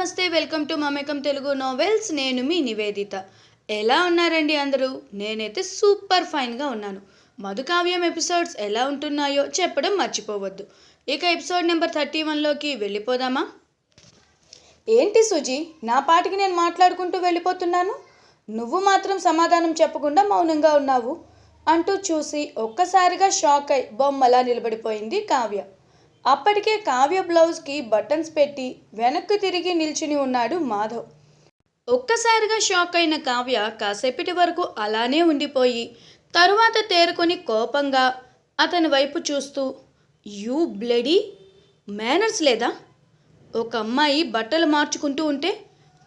నమస్తే welcome to మమేకం Telugu novels నేను మీ నివేదిత. ఎలా ఉన్నారండి అందరూ? నేనైతే సూపర్ ఫైన్గా ఉన్నాను. మధుకావ్యం ఎపిసోడ్స్ ఎలా ఉంటున్నాయో చెప్పడం మర్చిపోవద్దు. ఇక ఎపిసోడ్ నెంబర్ థర్టీ వన్లోకి వెళ్ళిపోదామా? ఏంటి సుజీ? నా పాటికి నేను మాట్లాడుకుంటూ వెళ్ళిపోతున్నాను? నువ్వు మాత్రం సమాధానం చెప్పకుండా మౌనంగా ఉన్నావు. అంటూ చూసి ఒక్కసారిగా షాక్ అయి బొమ్మలా నిలబడిపోయింది కావ్య. అప్పటికే కావ్య బ్లౌజ్కి బటన్స్ పెట్టి వెనక్కు తిరిగి నిల్చుని ఉన్నాడు మాధవ్. ఒక్కసారిగా షాక్ అయిన కావ్య కాసేపటి వరకు అలానే ఉండిపోయి తరువాత తేరుకొని కోపంగా అతని వైపు చూస్తూ యూ బ్లడీ మేనర్స్ లేదా? ఒక అమ్మాయి బట్టలు మార్చుకుంటూ ఉంటే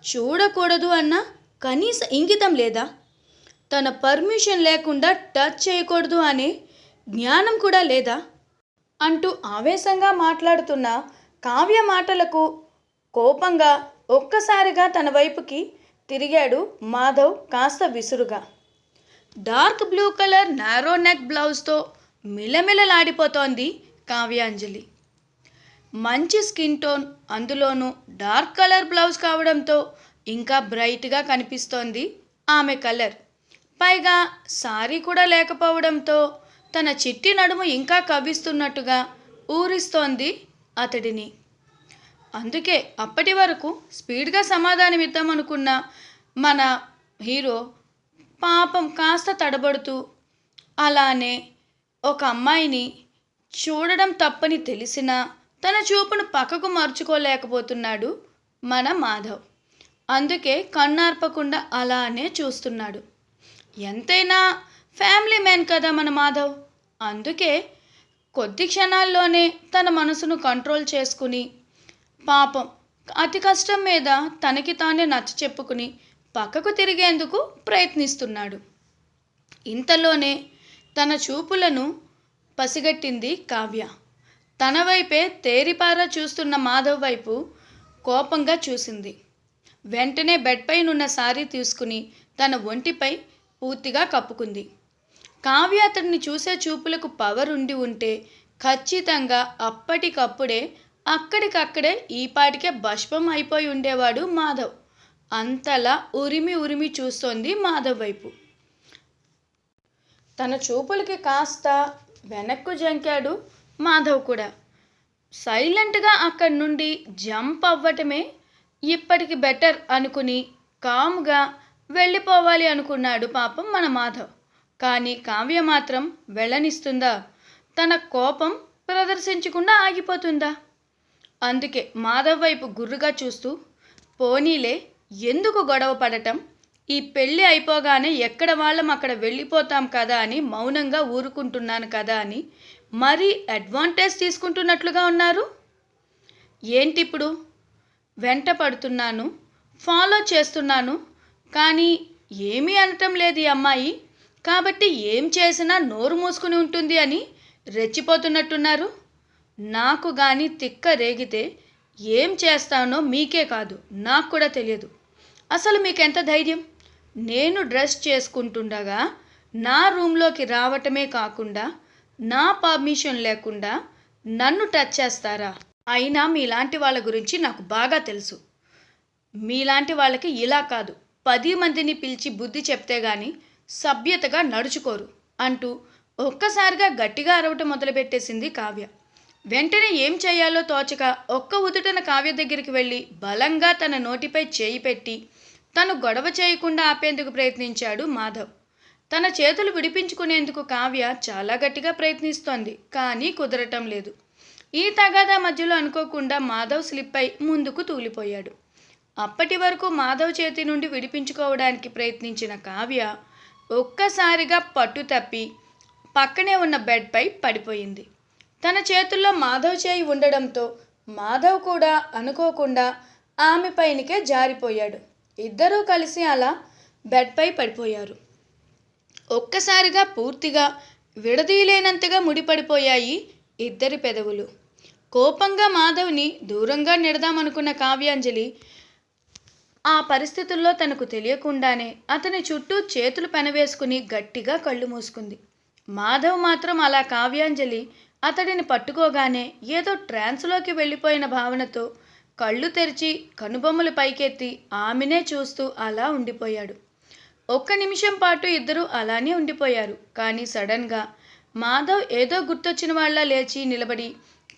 చూడకూడదు అన్న కనీస ఇంగితం లేదా? తన పర్మిషన్ లేకుండా టచ్ చేయకూడదు అనే జ్ఞానం కూడా లేదా? అంటూ ఆవేశంగా మాట్లాడుతున్న కావ్య మాటలకు కోపంగా ఒక్కసారిగా తన వైపుకి తిరిగాడు మాధవ్ కాస్త విసురుగా. Dark blue colour narrow neck బ్లౌజ్తో మిలమిలలాడిపోతోంది కావ్యాంజలి. మంచి స్కిన్ టోన్ అందులోనూ డార్క్ కలర్ బ్లౌజ్ కావడంతో ఇంకా బ్రైట్గా కనిపిస్తోంది ఆమె కలర్. పైగా సారీ కూడా లేకపోవడంతో తన చిట్టి నడుము ఇంకా కవ్విస్తున్నట్టుగా ఊరిస్తోంది అతడిని. అందుకే అప్పటి వరకు స్పీడ్గా సమాధానం ఇద్దామనుకున్న మన హీరో పాపం కాస్త తడబడుతూ అలానే ఒక అమ్మాయిని చూడడం తప్పని తెలిసినా తన చూపును పక్కకు మర్చుకోలేకపోతున్నాడు మన మాధవ్. అందుకే కన్నార్పకుండా అలానే చూస్తున్నాడు. ఎంతైనా ఫ్యామిలీ మ్యాన్ కదా మన మాధవ్. అందుకే కొద్ది క్షణాల్లోనే తన మనసును కంట్రోల్ చేసుకుని పాపం అతి కష్టం మీద తనకి తానే నచ్చ చెప్పుకుని పక్కకు తిరిగేందుకు ప్రయత్నిస్తున్నాడు. ఇంతలోనే తన చూపులను పసిగట్టింది కావ్య. తన వైపే తేరిపారా చూస్తున్న మాధవ్ వైపు కోపంగా చూసింది. వెంటనే బెడ్ పైనున్న సారీ తీసుకుని తన ఒంటిపై పూర్తిగా కప్పుకుంది. కావ్య అతడిని చూసే చూపులకు పవర్ ఉండి ఉంటే ఖచ్చితంగా అప్పటికప్పుడే అక్కడికక్కడే ఈపాటికే భస్మం అయిపోయి ఉండేవాడు మాధవ్. అంతలా ఉరిమి ఉరిమి చూస్తోంది మాధవ్ వైపు. తన చూపులకి కాస్త వెనక్కు జంకాడు మాధవ్ కూడా. సైలెంట్గా అక్కడి నుండి జంప్ అవ్వటమే ఇప్పటికి బెటర్ అనుకుని కామ్గా వెళ్ళిపోవాలి అనుకున్నాడు పాపం మన మాధవ్. కానీ కావ్య మాత్రం వెళ్ళనిస్తుందా? తన కోపం ప్రదర్శించకుండా ఆగిపోతుందా? అందుకే మాధవ్ వైపు గుర్రుగా చూస్తూ పోనీలే ఎందుకు గొడవ పడటం? ఈ పెళ్ళి అయిపోగానే ఎక్కడ వాళ్ళం అక్కడ వెళ్ళిపోతాం కదా అని మౌనంగా ఊరుకుంటున్నాను కదా అని మరీ అడ్వాంటేజ్ తీసుకుంటున్నట్లుగా ఉన్నారు? ఏంటి ఇప్పుడు వెంట పడుతున్నాను ఫాలో చేస్తున్నాను కానీ ఏమీ అనటం లేదు ఈ అమ్మాయి. కాబట్టి ఏం చేసినా నోరు మూసుకుని ఉంటుంది అని రెచ్చిపోతున్నట్టున్నారు. నాకు కానీ తిక్క రేగితే ఏం చేస్తానో మీకే కాదు నాకు కూడా తెలియదు. అసలు మీకు ఎంత ధైర్యం? నేను డ్రెస్ చేసుకుంటుండగా నా రూమ్లోకి రావటమే కాకుండా నా పర్మిషన్ లేకుండా నన్ను టచ్ చేస్తారా? అయినా మీలాంటి వాళ్ళ గురించి నాకు బాగా తెలుసు. మీలాంటి వాళ్ళకి ఇలా కాదు. పది మందిని పిలిచి బుద్ధి చెప్తే కానీ సభ్యతగా నడుచుకోరు అంటూ ఒక్కసారిగా గట్టిగా అరవటం మొదలుపెట్టేసింది కావ్య. వెంటనే ఏం చేయాలో తోచక ఒక్క ఉదుటన కావ్య దగ్గరికి వెళ్ళి బలంగా తన నోటిపై చేయి పెట్టి తను గొడవ చేయకుండా ఆపేందుకు ప్రయత్నించాడు మాధవ్. తన చేతులు విడిపించుకునేందుకు కావ్య చాలా గట్టిగా ప్రయత్నిస్తోంది కానీ కుదరటం లేదు. ఈ తగాదా మధ్యలో అనుకోకుండా మాధవ్ స్లిప్ అయి ముందుకు తూలిపోయాడు. అప్పటి వరకు మాధవ్ చేతి నుండి విడిపించుకోవడానికి ప్రయత్నించిన కావ్య ఒక్కసారిగా పట్టు తప్పి పక్కనే ఉన్న బెడ్పై పడిపోయింది. తన చేతుల్లో మాధవ్ చేయి ఉండడంతో మాధవ్ కూడా అనుకోకుండా ఆమె పైనకే జారిపోయాడు. ఇద్దరూ కలిసి అలా బెడ్పై పడిపోయారు. ఒక్కసారిగా పూర్తిగా విడదీయలేనంతగా ముడిపడిపోయాయి ఇద్దరి పెదవులు. కోపంగా మాధవ్ని దూరంగా నెడదామనుకున్న కావ్యాంజలి ఆ పరిస్థితుల్లో తనకు తెలియకుండానే అతని చుట్టూ చేతులు పెనవేసుకుని గట్టిగా కళ్ళు మూసుకుంది. మాధవ్ మాత్రం అలా కావ్యాంజలి అతడిని పట్టుకోగానే ఏదో ట్రాన్స్లోకి వెళ్ళిపోయిన భావనతో కళ్ళు తెరిచి కనుబొమ్మలు పైకెత్తి ఆమెనే చూస్తూ అలా ఉండిపోయాడు. ఒక్క నిమిషం పాటు ఇద్దరూ అలానే ఉండిపోయారు. కానీ సడన్గా మాధవ్ ఏదో గుర్తొచ్చిన వాళ్ళ లేచి నిలబడి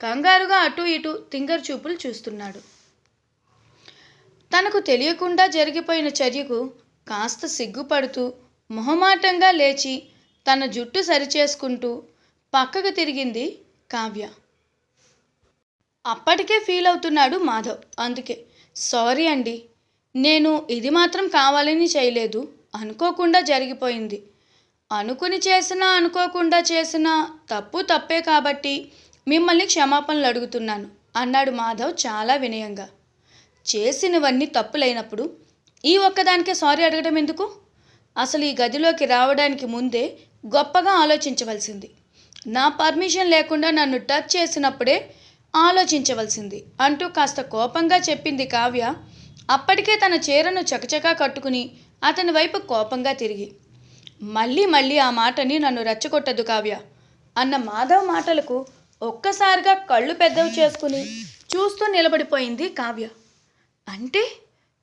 కంగారుగా అటూ ఇటూ తింగర్ చూపులు చూస్తున్నాడు. తనకు తెలియకుండా జరిగిపోయిన చర్యకు కాస్త సిగ్గుపడుతూ మొహమాటంగా లేచి తన జుట్టు సరిచేసుకుంటూ పక్కకు తిరిగింది కావ్య. అప్పటికే ఫీల్ అవుతున్నాడు మాధవ్. అందుకే సారీ అండి నేను ఇది మాత్రం కావాలని చేయలేదు. అనుకోకుండా జరిగిపోయింది. అనుకుని చేసినా అనుకోకుండా చేసినా తప్పు తప్పే కాబట్టి మిమ్మల్ని క్షమాపణలు అడుగుతున్నాను అన్నాడు మాధవ్ చాలా వినయంగా. చేసినవన్నీ తప్పులైనప్పుడు ఈ ఒక్కదానికే సారీ అడగడం ఎందుకు? అసలు ఈ గదిలోకి రావడానికి ముందే గొప్పగా ఆలోచించవలసింది. నా పర్మిషన్ లేకుండా నన్ను టచ్ చేసినప్పుడే ఆలోచించవలసింది అంటూ కాస్త కోపంగా చెప్పింది కావ్య. అప్పటికే తన చీరను చకచకా కట్టుకుని అతని వైపు కోపంగా తిరిగి. మళ్ళీ మళ్ళీ ఆ మాటని నన్ను రెచ్చగొట్టదు కావ్య. అన్న మాధవ్ మాటలకు ఒక్కసారిగా కళ్ళు పెద్దవి చేసుకుని చూస్తూ నిలబడిపోయింది కావ్య. అంటే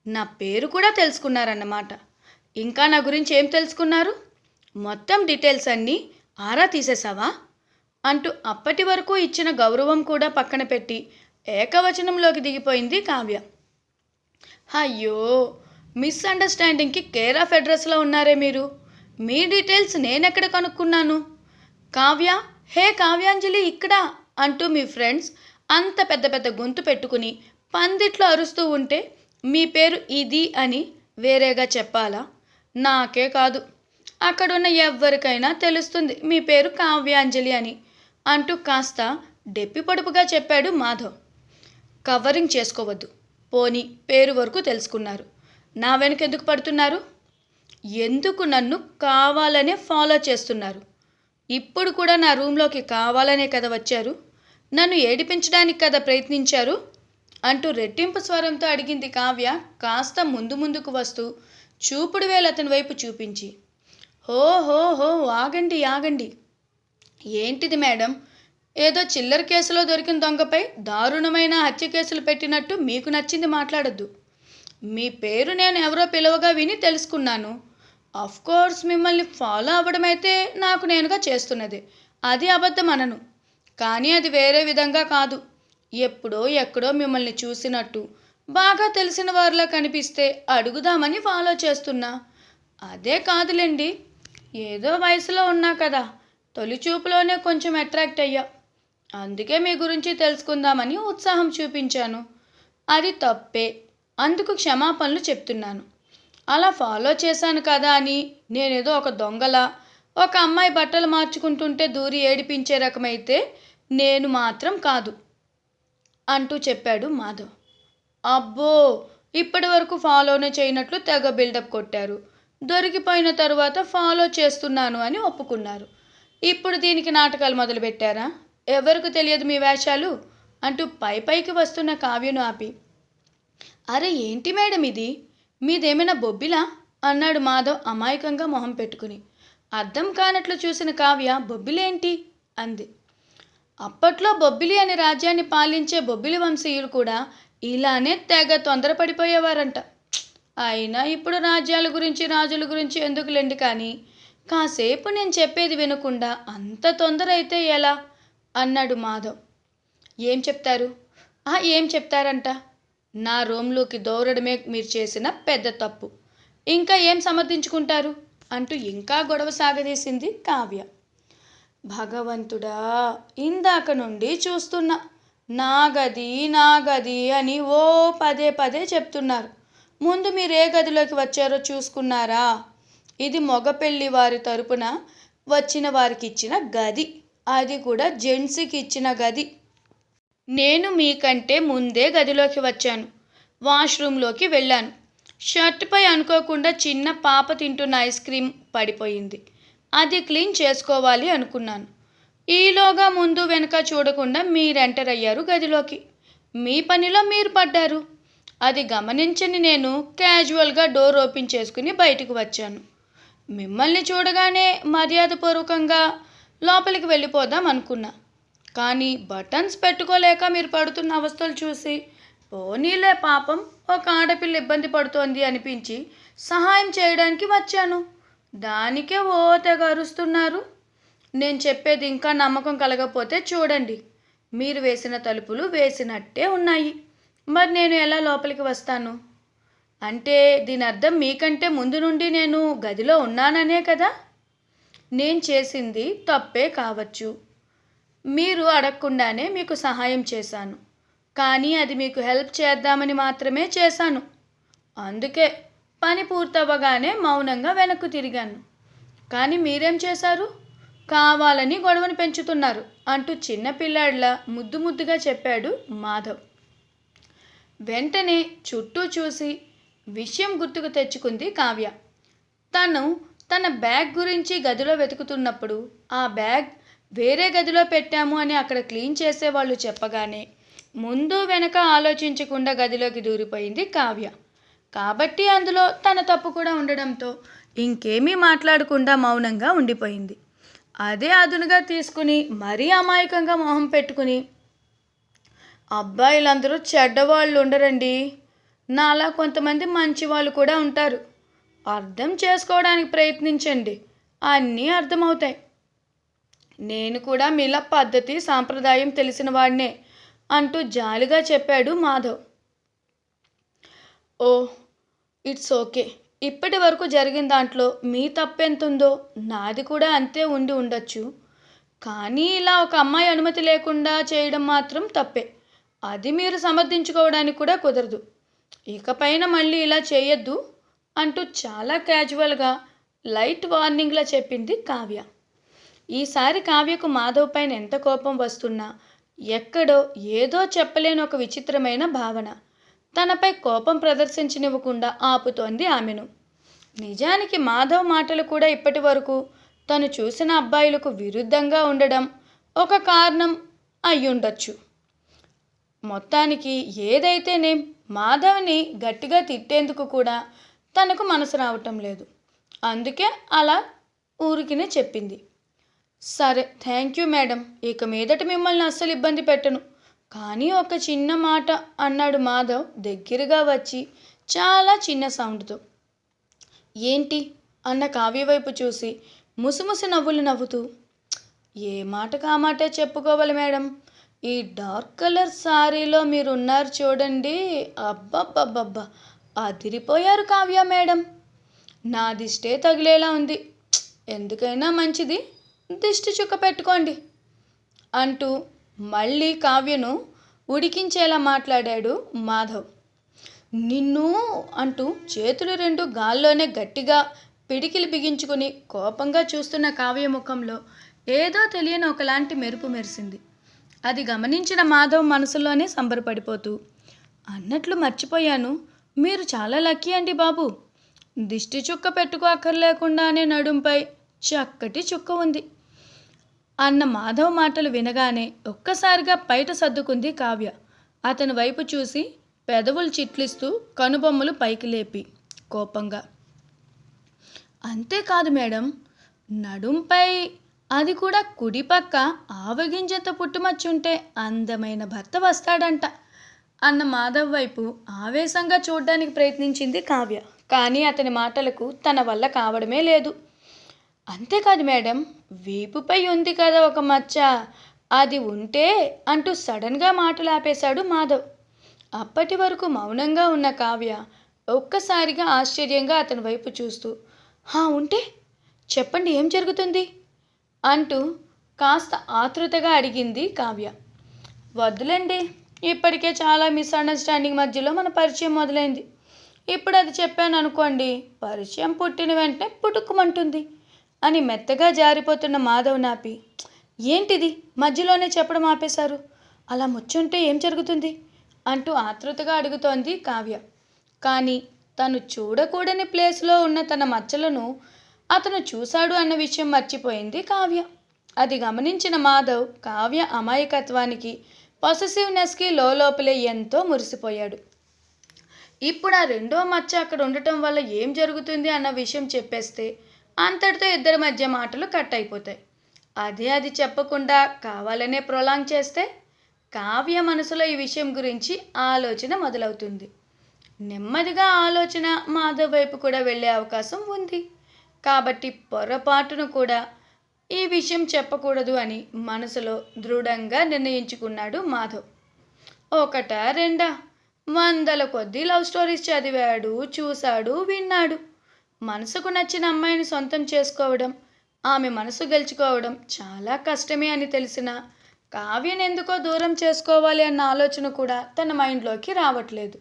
నా పేరు కూడా తెలుసుకున్నారన్నమాట. ఇంకా నా గురించి ఏం తెలుసుకున్నారు? మొత్తం డీటెయిల్స్ అన్నీ ఆరా తీసేసావా అంటూ అప్పటి వరకు ఇచ్చిన గౌరవం కూడా పక్కన పెట్టి ఏకవచనంలోకి దిగిపోయింది కావ్య. అయ్యో మిస్అండర్స్టాండింగ్కి కేర్ ఆఫ్ అడ్రస్లో ఉన్నారే మీరు. మీ డీటెయిల్స్ నేనెక్కడ కనుక్కున్నాను? కావ్య హే కావ్యాంజలి ఇక్కడ? అంటూ మీ ఫ్రెండ్స్ అంత పెద్ద పెద్ద గొంతు పెట్టుకుని పందిట్లో అరుస్తూ ఉంటే మీ పేరు ఇది అని వేరేగా చెప్పాలా? నాకే కాదు. అక్కడున్న ఎవ్వరికైనా తెలుస్తుంది మీ పేరు కావ్యాంజలి అని అంటూ కాస్త డెప్పి పొడుపుగా చెప్పాడు మాధవ్. కవరింగ్ చేసుకోవద్దు. పోనీ పేరు వరకు తెలుసుకున్నారు. నా వెనుక ఎందుకు పడుతున్నారు? ఎందుకు నన్ను కావాలనే ఫాలో చేస్తున్నారు? ఇప్పుడు కూడా నా రూమ్లోకి కావాలనే కదా వచ్చారు. నన్ను ఏడిపించడానికి కదా ప్రయత్నించారు? అంటూ రెట్టింపు స్వరంతో అడిగింది కావ్య కాస్త ముందు ముందుకు వస్తూ చూపుడు వేలు అతని వైపు చూపించి. హో హో హో ఆగండి ఆగండి. ఏంటిది మేడం? ఏదో చిల్లర కేసులో దొరికిన దొంగపై దారుణమైన హత్య కేసులు పెట్టినట్టు మీకు నచ్చింది మాట్లాడొద్దు. మీ పేరు నేను ఎవరో పిలవగా విని తెలుసుకున్నాను. అఫ్ కోర్స్ మిమ్మల్ని ఫాలో అవ్వడం అయితే నాకు నేనుగా చేస్తున్నది. అది అబద్ధం అనను కానీ అది వేరే విధంగా కాదు. ఎప్పుడో ఎక్కడో మిమ్మల్ని చూసినట్టు. బాగా తెలిసిన వారిలా కనిపిస్తే అడుగుదామని ఫాలో చేస్తున్నా. అదే కాదులేండి ఏదో వయసులో ఉన్నా కదా తొలి చూపులోనే కొంచెం అట్రాక్ట్ అయ్యా. అందుకే మీ గురించి తెలుసుకుందామని ఉత్సాహం చూపించాను. అది తప్పే అందుకు క్షమాపణలు చెప్తున్నాను. అలా ఫాలో చేశాను కదా అని నేనేదో ఒక దొంగలా ఒక అమ్మాయి బట్టలు మార్చుకుంటుంటే దూరి ఏడిపించే రకమైతే నేను మాత్రం కాదు. అంటూ చెప్పాడు మాధవ్. అబ్బో! ఇప్పటి వరకు ఫాలోనే చేయనట్లు తెగ బిల్డప్ కొట్టారు. దొరికిపోయిన తరువాత ఫాలో చేస్తున్నాను అని ఒప్పుకున్నారు. ఇప్పుడు దీనికి నాటకాలు మొదలుపెట్టారా? ఎవరికి తెలియదు మీ వేషాలు? అంటూ పై పైకి వస్తున్న కావ్యను ఆపి. అరే ఏంటి మేడం ఇది? మీదేమైనా బొబ్బిలా? అన్నాడు మాధవ్ అమాయకంగా మొహం పెట్టుకుని. అర్థం కానట్లు చూసిన కావ్య బొబ్బిలేంటి? అంది. అప్పట్లో బొబ్బిలి అనే రాజ్యాన్ని పాలించే బొబ్బిలి వంశీయులు కూడా ఇలానే తెగ తొందరపడిపోయేవారంట. అయినా ఇప్పుడు రాజ్యాల గురించి రాజుల గురించి ఎందుకులేండి కానీ కాసేపు నేను చెప్పేది వినకుండా అంత తొందర అయితే ఎలా? అన్నాడు మాధవ్. ఏం చెప్తారు? "ఆ, ఏం చెప్తారంట? నా రూమ్లోకి దౌరడమే మీరు చేసిన పెద్ద తప్పు. ఇంకా ఏం సమర్థించుకుంటారు? అంటూ ఇంకా గొడవ సాగదీసింది కావ్య. భగవంతుడా ఇందాక నుండి చూస్తున్నా. నా గది నా గది అని ఓ పదే పదే చెప్తున్నారు. ముందు మీరు ఏ గదిలోకి వచ్చారో చూసుకున్నారా? ఇది మగపెళ్ళి వారి తరపున వచ్చిన వారికి ఇచ్చిన గది. అది కూడా జెంట్స్కి ఇచ్చిన గది. నేను మీకంటే ముందే గదిలోకి వచ్చాను. వాష్రూమ్లోకి వెళ్ళాను. షర్ట్పై అనుకోకుండా చిన్న పాప తింటున్న ఐస్ క్రీమ్ పడిపోయింది. అది క్లీన్ చేసుకోవాలి అనుకున్నాను. ఈలోగా ముందు వెనక చూడకుండా మీరు ఎంటర్ అయ్యారు గదిలోకి. మీ పనిలో మీరు పడ్డారు. అది గమనించని నేను క్యాజువల్గా డోర్ ఓపెన్ చేసుకుని బయటకు వచ్చాను. మిమ్మల్ని చూడగానే మర్యాదపూర్వకంగా లోపలికి వెళ్ళిపోదాం అనుకున్నా. కానీ బటన్స్ పెట్టుకోలేక మీరు పడుతున్న అవస్థలు చూసి పోనీలే పాపం ఒక ఆడపిల్ల ఇబ్బంది పడుతోంది అనిపించి సహాయం చేయడానికి వచ్చాను. దానికే ఓ తెగ అరుస్తున్నారు. నేను చెప్పేది ఇంకా నమ్మకం కలగపోతే చూడండి. మీరు వేసిన తలుపులు వేసినట్టే ఉన్నాయి. మరి నేను ఎలా లోపలికి వస్తాను? అంటే దీని అర్థం మీకంటే ముందు నుండి నేను గదిలో ఉన్నాననే కదా? నేను చేసింది తప్పే కావచ్చు. మీరు అడగకుండానే మీకు సహాయం చేశాను. కానీ అది మీకు హెల్ప్ చేద్దామని మాత్రమే చేశాను. అందుకే పని పూర్తవ్వగానే మౌనంగా వెనక్కు తిరిగాను. కానీ మీరేం చేశారు? కావాలని గొడవను పెంచుతున్నారు అంటూ చిన్న పిల్లాడిలా ముద్దు ముద్దుగా చెప్పాడు మాధవ్. వెంటనే చుట్టూ చూసి విషయం గుర్తుకు తెచ్చుకుంది కావ్య. తను తన బ్యాగ్ గురించి గదిలో వెతుకుతున్నప్పుడు ఆ బ్యాగ్ వేరే గదిలో పెట్టాము అని అక్కడ క్లీన్ చేసేవాళ్ళు చెప్పగానే ముందు వెనక ఆలోచించకుండా గదిలోకి దూరిపోయింది కావ్య. కాబట్టి అందులో తన తప్పు కూడా ఉండడంతో ఇంకేమీ మాట్లాడకుండా మౌనంగా ఉండిపోయింది. అదే అదునుగా తీసుకుని మరీ అమాయకంగా మొహం పెట్టుకుని అబ్బాయిలందరూ చెడ్డవాళ్ళు ఉండరండి. నాలా కొంతమంది మంచి వాళ్ళు కూడా ఉంటారు. అర్థం చేసుకోవడానికి ప్రయత్నించండి. అన్నీ అర్థమవుతాయి. నేను కూడా మీలా పద్ధతి సాంప్రదాయం తెలిసిన వాడినే అంటూ జాలిగా చెప్పాడు మాధవ్. Oh it's okay. ఇప్పటి వరకు జరిగిన దాంట్లో మీ తప్పెంతుందో నాది కూడా అంతే ఉండి ఉండొచ్చు. కానీ ఇలా ఒక అమ్మాయి అనుమతి లేకుండా చేయడం మాత్రం తప్పే. అది మీరు సమర్థించుకోవడానికి కూడా కుదరదు. ఇకపైన మళ్ళీ ఇలా చేయొద్దు అంటూ చాలా క్యాజువల్గా లైట్ వార్నింగ్లా చెప్పింది కావ్య. ఈసారి కావ్యకు మాధవ్ పైన ఎంత కోపం వస్తున్నా ఎక్కడో ఏదో చెప్పలేని ఒక విచిత్రమైన భావన. తనపై కోపం ప్రదర్శించనివ్వకుండా ఆపుతోంది ఆమెను. నిజానికి మాధవ్ మాటలు కూడా ఇప్పటి వరకు తను చూసిన అబ్బాయిలకు విరుద్ధంగా ఉండడం ఒక కారణం అయ్యుండొచ్చు. మొత్తానికి ఏదైతేనే మాధవ్ని గట్టిగా తిట్టేందుకు కూడా తనకు మనసు రావటం లేదు. అందుకే అలా ఊరికినే చెప్పింది. సరే థ్యాంక్ యూ మేడం. ఇక మీదట మిమ్మల్ని అస్సలు ఇబ్బంది పెట్టను. కానీ ఒక చిన్న మాట అన్నాడు మాధవ్ దగ్గరగా వచ్చి. చాలా చిన్న సౌండ్తో. ఏంటి? అన్న కావ్య వైపు చూసి ముసిముసి నవ్వులు నవ్వుతూ. ఏ మాటకు ఆ మాటే చెప్పుకోవాలి మేడం? ఈ డార్క్ కలర్ శారీలో మీరు ఉన్నారు చూడండి. అబ్బబ్బబ్బబ్బా. అదిరిపోయారు కావ్య మేడం. నా దిష్టే తగిలేలా ఉంది. ఎందుకైనా మంచిది. దిష్టి చుక్క పెట్టుకోండి. అంటూ మళ్ళీ కావ్యను ఉడికించేలా మాట్లాడాడు మాధవ్. నిన్ను అంటూ చేతులు రెండు గాల్లోనే గట్టిగా పిడికిలి బిగించుకుని కోపంగా చూస్తున్న కావ్య ముఖంలో ఏదో తెలియని ఒకలాంటి మెరుపు మెరిసింది. అది గమనించిన మాధవ్ మనసులోనే సంబరపడిపోతూ అన్నట్లు మర్చిపోయాను. మీరు చాలా లక్కీ అండి బాబు. దిష్టి చుక్క పెట్టుకో అక్కర్లేకుండానే నడుంపై చక్కటి చుక్క ఉంది. అన్న మాధవ్ మాటలు వినగానే ఒక్కసారిగా బయట సర్దుకుంది కావ్య. అతని వైపు చూసి పెదవులు చిట్లిస్తూ కనుబొమ్మలు పైకి లేపి కోపంగా. అంతేకాదు మేడం నడుంపై అది కూడా కుడిపక్క ఆవగింజత ఆవగింజంత పుట్టుమచ్చుంటే అందమైన భర్త వస్తాడంట అన్న మాధవ్ వైపు ఆవేశంగా చూడడానికి ప్రయత్నించింది కావ్య. కానీ అతని మాటలకు తన వల్ల కావడమే లేదు. అంతేకాదు మేడం వీపుపై ఉంది కదా ఒక మచ్చ. అది ఉంటే అంటూ సడన్గా మాటలు ఆపేశాడు మాధవ్. అప్పటి వరకు మౌనంగా ఉన్న కావ్య ఒక్కసారిగా ఆశ్చర్యంగా అతని వైపు చూస్తూ హా ఉంటే? చెప్పండి ఏం జరుగుతుంది? అంటూ కాస్త ఆతృతగా అడిగింది కావ్య. వద్దులేండి ఇప్పటికే చాలా మిస్అండర్స్టాండింగ్ మధ్యలో మన పరిచయం మొదలైంది. ఇప్పుడు అది చెప్పాను అనుకోండి పరిచయం పుట్టిన వెంటనే పుట్టుకుమంటుంది. అని మెత్తగా జారిపోతున్న మాధవ్ నాపి ఏంటిది? మధ్యలోనే చెప్పడం ఆపేశారు. అలా ముచ్చుంటే ఏం జరుగుతుంది? అంటూ ఆతృతగా అడుగుతోంది కావ్య. కానీ తను చూడకూడని ప్లేస్లో ఉన్న తన మచ్చలను అతను చూశాడు అన్న విషయం మర్చిపోయింది కావ్య. అది గమనించిన మాధవ్ కావ్య అమాయకత్వానికి పొసెసివ్నెస్కి లోపలే ఎంతో మురిసిపోయాడు. ఇప్పుడు ఆ రెండో మచ్చ అక్కడ ఉండటం వల్ల ఏం జరుగుతుంది? అన్న విషయం చెప్పేస్తే అంతటితో ఇద్దరి మధ్య మాటలు కట్ అయిపోతాయి. అదే అది చెప్పకుండా కావాలనే ప్రొలాంగ్ చేస్తే కావ్య మనసులో ఈ విషయం గురించి ఆలోచన మొదలవుతుంది. నెమ్మదిగా ఆలోచన మాధవ్ వైపు కూడా వెళ్ళే అవకాశం ఉంది. కాబట్టి పొరపాటును కూడా ఈ విషయం చెప్పకూడదు అని మనసులో దృఢంగా నిర్ణయించుకున్నాడు మాధవ్. ఒకట రెండా? వందల కొద్దీ లవ్ స్టోరీస్ చదివాడు చూశాడు విన్నాడు. మనసుకు నచ్చిన అమ్మాయిని సొంతం చేసుకోవడం ఆమె మనసు గెలుచుకోవడం చాలా కష్టమే అని తెలిసిన కావ్యను ఎందుకో దూరం చేసుకోవాలి అన్న ఆలోచన కూడా తన మైండ్లోకి రావట్లేదు.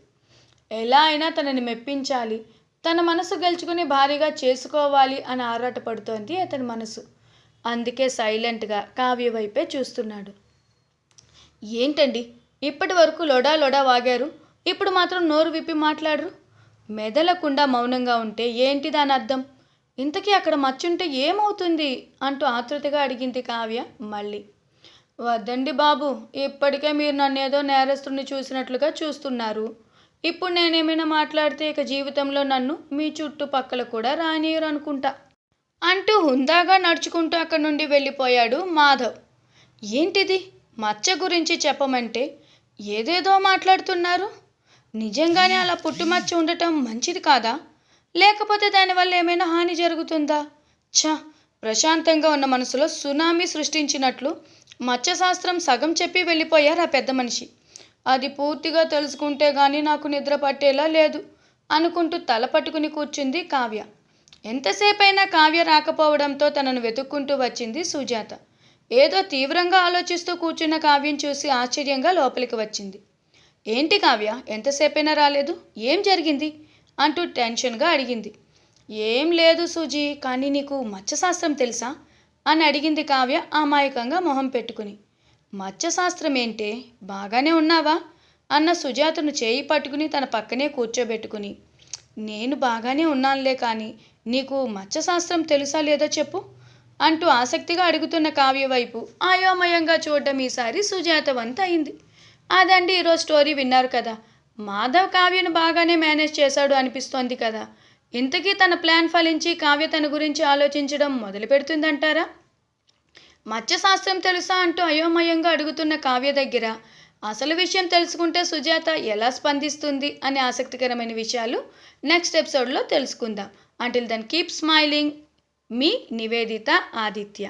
ఎలా అయినా తనని మెప్పించాలి తన మనసు గెలుచుకుని భారీగా చేసుకోవాలి అని ఆరాటపడుతోంది అతని మనసు. అందుకే సైలెంట్గా కావ్య వైపే చూస్తున్నాడు. ఏంటండి? ఇప్పటి వరకు లొడా లొడా వాగారు. ఇప్పుడు మాత్రం నోరు విప్పి మాట్లాడరు. మెదలకుండా మౌనంగా ఉంటే ఏంటి దాని అర్థం? ఇంతకీ అక్కడ మచ్చుంటే ఏమవుతుంది? అంటూ ఆతృతగా అడిగింది కావ్య మళ్ళీ. వద్దండి బాబు ఇప్పటికే మీరు నన్ను ఏదో నేరస్తుని చూసినట్లుగా చూస్తున్నారు. ఇప్పుడు నేనేమైనా మాట్లాడితే ఇక జీవితంలో నన్ను మీ చుట్టుపక్కల కూడా రానియరు అనుకుంటా. అంటూ హుందాగా నడుచుకుంటూ అక్కడి నుండి వెళ్ళిపోయాడు మాధవ్. ఏంటిది? మచ్చ గురించి చెప్పమంటే ఏదేదో మాట్లాడుతున్నారు? నిజంగానే అలా పుట్టుమచ్చ ఉండటం మంచిది కాదా? లేకపోతే దానివల్ల ఏమైనా హాని జరుగుతుందా? ఛ ప్రశాంతంగా ఉన్న మనసులో సునామీ సృష్టించినట్లు మత్స్యశాస్త్రం సగం చెప్పి వెళ్ళిపోయారు ఆ పెద్ద మనిషి. అది పూర్తిగా తెలుసుకుంటే గానీ నాకు నిద్ర పట్టేలా లేదు అనుకుంటూ తల పట్టుకుని కూర్చుంది కావ్య. ఎంతసేపైనా కావ్య రాకపోవడంతో తనను వెతుక్కుంటూ వచ్చింది సుజాత. ఏదో తీవ్రంగా ఆలోచిస్తూ కూర్చున్న కావ్యం చూసి ఆశ్చర్యంగా లోపలికి వచ్చింది. ఏంటి కావ్య ఎంతసేపైనా రాలేదు? ఏం జరిగింది? అంటూ టెన్షన్గా అడిగింది. ఏం లేదు సుజీ కానీ నీకు మత్స్యశాస్త్రం తెలుసా? అని అడిగింది కావ్య అమాయకంగా మొహం పెట్టుకుని. మత్స్యశాస్త్రం ఏంటే బాగానే ఉన్నావా? అన్న సుజాతను చేయి పట్టుకుని తన పక్కనే కూర్చోబెట్టుకుని. నేను బాగానే ఉన్నానులే కానీ నీకు మత్స్యశాస్త్రం తెలుసా లేదో చెప్పు? అంటూ ఆసక్తిగా అడుగుతున్న కావ్య వైపు అయోమయంగా చూడడం ఈసారి సుజాత వంత అయింది. అదండి ఈరోజు స్టోరీ విన్నారు కదా. మాధవ్ కావ్యను బాగానే మేనేజ్ చేశాడు అనిపిస్తోంది కదా. ఇంతకీ తన ప్లాన్ ఫలించి కావ్య తన గురించి ఆలోచించడం మొదలు పెడుతుందంటారా? మత్స్యశాస్త్రం తెలుసా అంటూ అయోమయంగా అడుగుతున్న కావ్య దగ్గర అసలు విషయం తెలుసుకుంటే సుజాత ఎలా స్పందిస్తుంది అనే ఆసక్తికరమైన విషయాలు నెక్స్ట్ ఎపిసోడ్లో తెలుసుకుందాం. అంటిల్ దెన్ కీప్ స్మైలింగ్ మీ నివేదిత ఆదిత్య.